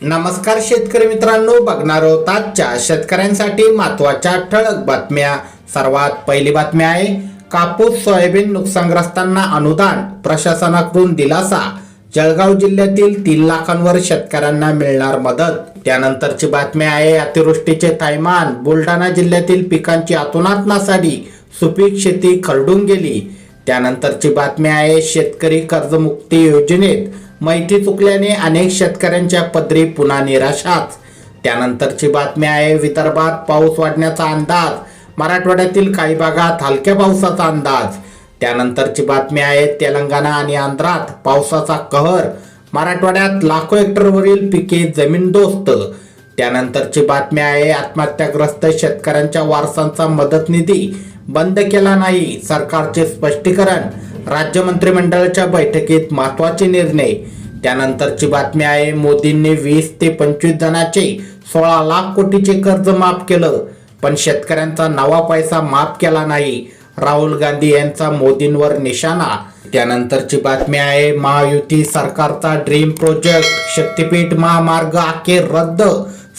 नमस्कार शेतकरी मित्रांनो बघणार आहोत आजच्या शेतकऱ्यांसाठी महत्त्वाच्या ठळक बातम्या. सर्वात पहिली बातमी आहे कापूस सोयाबीन नुकसानग्रस्तांना अनुदान प्रशासनाकडून दिलासा. जळगाव जिल्ह्यातील तीन लाखांवर शेतकऱ्यांना मिळणार मदत. त्यानंतरची बातमी आहे अतिवृष्टीचे थैमान बुलढाणा जिल्ह्यातील पिकांची अतोनात नासाडी सुपीक शेती खरडून गेली. त्यानंतरची बातमी आहे शेतकरी कर्जमुक्ती योजनेत माहिती चुकल्याने अनेक शेतकऱ्यांच्या पदरी पुन्हा निराशाच. त्यानंतरची बातमी आहे विदर्भात पाऊस वाढण्याचा अंदाज. मराठवाड्यातील काही भागात हलक्या पावसाचा अंदाज. त्यानंतरची बातमी आहे तेलंगणा आणि आंध्रात पावसाचा कहर. मराठवाड्यात लाखो हेक्टरवरील पिके जमीनदोस्त त्यानंतरची बातमी आहे आत्महत्याग्रस्त शेतकऱ्यांच्या वारसांचा मदत निधी बंद केला नाही सरकारचे स्पष्टीकरण. राज्य मंत्रिमंडळाच्या बैठकीत महत्त्वाचे निर्णय. त्यानंतरची बातमी आहे मोदींनी वीस ते पंचवीस जणांचे सोळा लाख कोटीचे कर्ज माफ केलं पण शेतकऱ्यांचा नवा पैसा माफ केला नाही. राहुल गांधी यांचा मोदींवर निशाणा. त्यानंतरची बातमी आहे महायुती सरकारचा ड्रीम प्रोजेक्ट शक्तीपीठ महामार्ग अखेर रद्द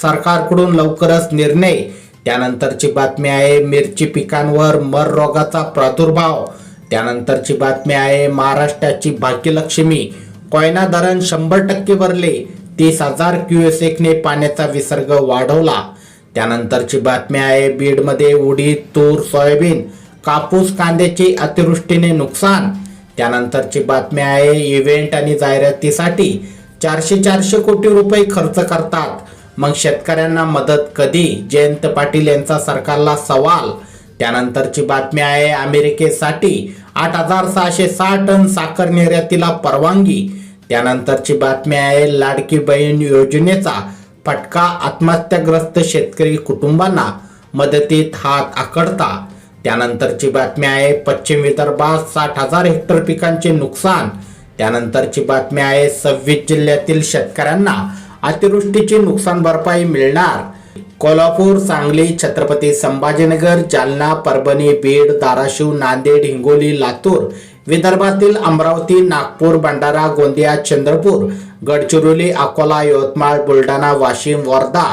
सरकारकडून लवकरच निर्णय. त्यानंतरची बातमी आहे मिरची पिकांवर मर रोगाचा प्रादुर्भाव. त्यानंतरची बातमी आहे महाराष्ट्राची भाग्यलक्ष्मी. कोयना धरण शंभर टक्के भरले. तीस हजार क्युएसेकने पाण्याचा विसर्ग वाढवला. त्यानंतरची बातमी आहे बीडमध्ये उडीद तूर सोयाबीन कापूस कांद्याचे अतिवृष्टीने नुकसान. त्यानंतरची बातमी आहे इव्हेंट आणि जाहिरातीसाठी चारशे चारशे कोटी रुपये खर्च करतात. मग शेतकऱ्यांना मदत कधी? जयंत पाटील यांचा सरकारला सवाल त्यानंतरची बातमी आहे अमेरिकेसाठी आठ हजार सहाशे सहा टन साखर निर्यातीला परवानगी. त्यानंतरची बातमी आहे लाडकी बहीण योजनेचा फटका आत्महत्याग्रस्त शेतकरी कुटुंबांना मदतीत हात आकडता त्यानंतरची बातमी आहे पश्चिम विदर्भात साठ हजार हेक्टर पिकांचे नुकसान. त्यानंतरची बातमी आहे सव्वीस जिल्ह्यातील शेतकऱ्यांना अतिवृष्टीची नुकसान भरपाई मिळणार. कोल्हापूर सांगली छत्रपती संभाजीनगर जालना परभणी बीड धाराशिव नांदेड हिंगोली लातूर विदर्भातील अमरावती नागपूर भंडारा गोंदिया चंद्रपूर गडचिरोली अकोला यवतमाळ बुलढाणा वाशिम वर्धा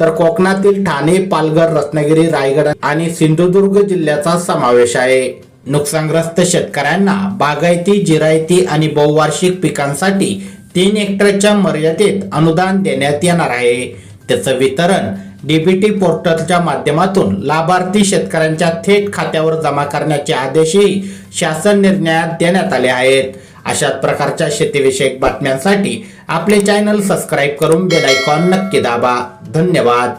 तर कोकणातील ठाणे पालघर रत्नागिरी रायगड आणि सिंधुदुर्ग जिल्ह्याचा समावेश आहे. नुकसानग्रस्त शेतकऱ्यांना बागायती जिरायती आणि बहुवार्षिक पिकांसाठी तीन हेक्टरच्या मर्यादेत अनुदान देण्यात येणार आहे. त्याचं वितरण डीबीटी पोर्टलच्या माध्यमातून लाभार्थी शेतकऱ्यांच्या थेट खात्यावर जमा करण्याचे आदेशही शासन निर्णयात देण्यात आले आहेत. अशाच प्रकारच्या शेतीविषयक बातम्यांसाठी आपले चॅनल सबस्क्राईब करून बेल आयकॉन नक्की दाबा. धन्यवाद.